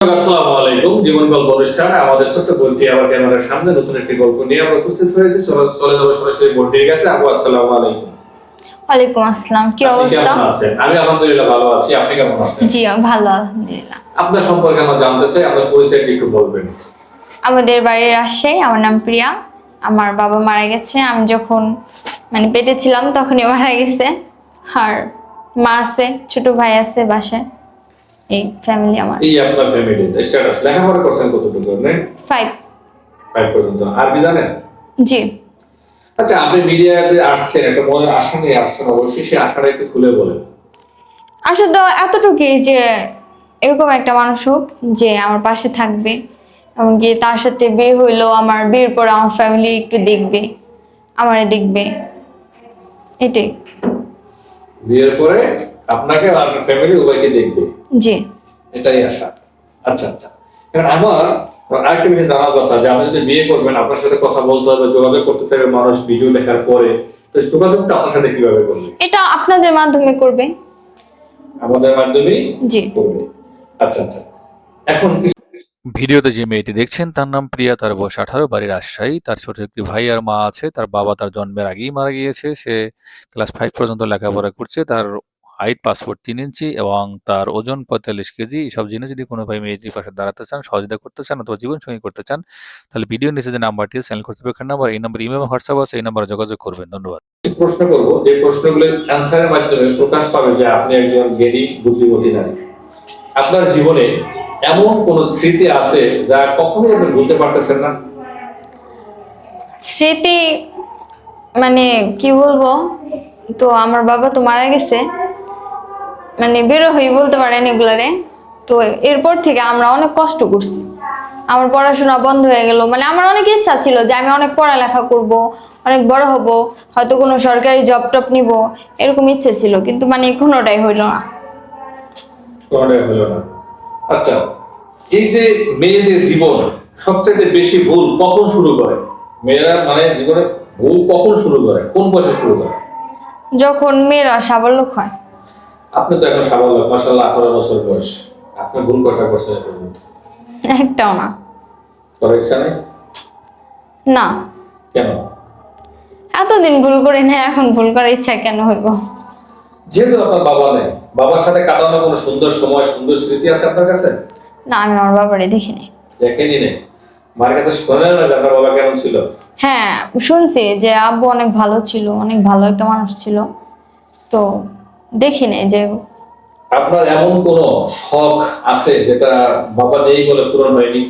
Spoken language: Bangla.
আসসালামু আলাইকুম জীবন গল্প অনুষ্ঠান আমাদের ছোট্ট বোনটি আবার ক্যামেরার সামনে নতুন একটি গল্প নিয়ে আমরা উপস্থিত হয়েছি। চলে- চলে যাব সরাসরি বোনটির কাছে আপু আসসালামু আলাইকুম। ওয়ালাইকুম আসসালাম কি অবস্থা? আমি আলহামদুলিল্লাহ ভালো আছি আপনি কেমন আছেন? জি ভালো আলহামদুলিল্লাহ। আপনার সম্পর্কে আমরা জানতে চাই আপনার পরিচয়টি একটু বলবেন। আমাদের বাড়ির রাজশাহী আমার নাম প্রিয়া। আমার বাবা মারা গেছে আমি যখন মানে পেটে ছিলাম তখনই মারা গেছে। আর মা আছে ছোট ভাই আছে বাসায়। এই ফ্যামিলি আমার। এই আপনার ফ্যামিলি স্ট্যাটাস লেখাপড়া করছেন কতটুকু নেই ফাইভ ফাইভ পর্যন্ত। আরবি জানেন? জি। আচ্ছা আপনি মিডিয়াতে আসছেন একটা মনে আশা নিয়ে আসছেন অবশ্যই সেই আশাটা একটু খুলে বলেন। আসলে তো এতটুকুই যে এরকম একটা মানুষ হোক যে আমার পাশে থাকবে এমনকি তার সাথে বিয়ে হইল আমার বিয়ের পর আমার ফ্যামিলি একটু দেখবে আমারে দেখবে এটাই। বিয়ের পরে আপনাকে আর আপনার ফ্যামিলি উভয়কে দেখবে। জি। এটাই আশা। আচ্ছা আচ্ছা। কারণ আমার আরেকটা বিষয় জানার কথা যে আপনি যদি বিয়ে করবেন আপনার সাথে কথা বলতে হবে যোগাযোগ করতে চাইবে মানুষ ভিডিও দেখার পরে তো যোগাযোগটা আপনার সাথে কীভাবে করবে? এটা আপনাদের মাধ্যমে করবে। আমাদের মাধ্যমেই জি। করবে। আচ্ছা আচ্ছা। এখন কিছু ভিডিওতে যে মেয়েটি দেখছেন তার নাম প্রিয়া তার বয়স আঠারো বাড়ির রাজশাহী। তার ছোট একটি ভাই আর মা আছে। তার বাবা তার জন্মের আগেই মারা গিয়েছে। সে ক্লাস ফাইভ পর্যন্ত লেখাপড়া করছে। তার হাইট পাসপোর্ট তিন ইঞ্চি এবং তার ওজন পঁয়তাল্লিশ কেজি এইসব জেনে যদি কোনো ভাই মেয়েটির পাশে দাঁড়াতে চান সহযোগিতা করতে চান অথবা জীবনসঙ্গী করতে চান তাহলে ভিডিও নিচে যে নাম্বারটি চ্যানেল কর্তৃপক্ষের নাম্বার এই নাম্বার ইমেল হোয়াটসঅ্যাপ আছে এই নাম্বারে যোগাযোগ করবেন। ধন্যবাদ। প্রশ্ন করব যে প্রশ্নগুলোর অ্যান্সারের মাধ্যমে প্রকাশ পাবে যে আপনি একজন জ্ঞানী বুদ্ধিমতী নারী। আপনার জীবনে এমন কোন স্মৃতি আছে যা কখনোই আপনি ভুলতে পারতেছেন না? স্মৃতি মানে কি বলব? তো আমার বাবা তো মারা গেছে। মানে বেরো হই বলতে পারেন এগুলারে। তো এরপর থেকে আমরা অনেক কষ্ট করছি। আমার পড়াশোনা বন্ধ হয়ে গেল। মানে আমার অনেক ইচ্ছা ছিল যে আমি অনেক পড়ালেখা করব অনেক বড় হব হয়তো কোনো সরকারি জব টপ নিব এরকম ইচ্ছে ছিল। কিন্তু মানে কোনোটাই হইল না। কোনোটাই হলো না। আচ্ছা এই যে মেয়েদের জীবন সবচেয়ে বেশি ভুল কখন শুরু করে? মেয়েরা মানে জীবনে ভুল কখন শুরু করে? কোন বয়সে শুরু করে? যখন মেয়েরা সাবল্যক হয়। আপনি তো এখন স্বাভাবিক মাসাল্লাহ আঠারো বছর বয়স। আপনি ভুল কটা করছেন পর্যন্ত। একটাও না। করার ইচ্ছা নেই? না। কেন? এতদিন ভুল করি না এখন ভুল করার ইচ্ছা কেন হইব? যেহেতু আপনার বাবা নেই বাবার সাথে কাটানো কোনো সুন্দর সময় সুন্দর স্মৃতি আছে আপনার কাছে? না আমি আমার বাবারে দেখিনি। দেখেনি নেই। মার কাছে শোনেন না যে আপনার বাবা কেমন ছিল? হ্যাঁ শুনছি যে আব্বু অনেক ভালো ছিল অনেক ভালো একটা মানুষ ছিল। তো দেখি নাই যে আপনার এমন কোন শখ আছে যেটা বাবা নেই বলে পূরণ হয়নি?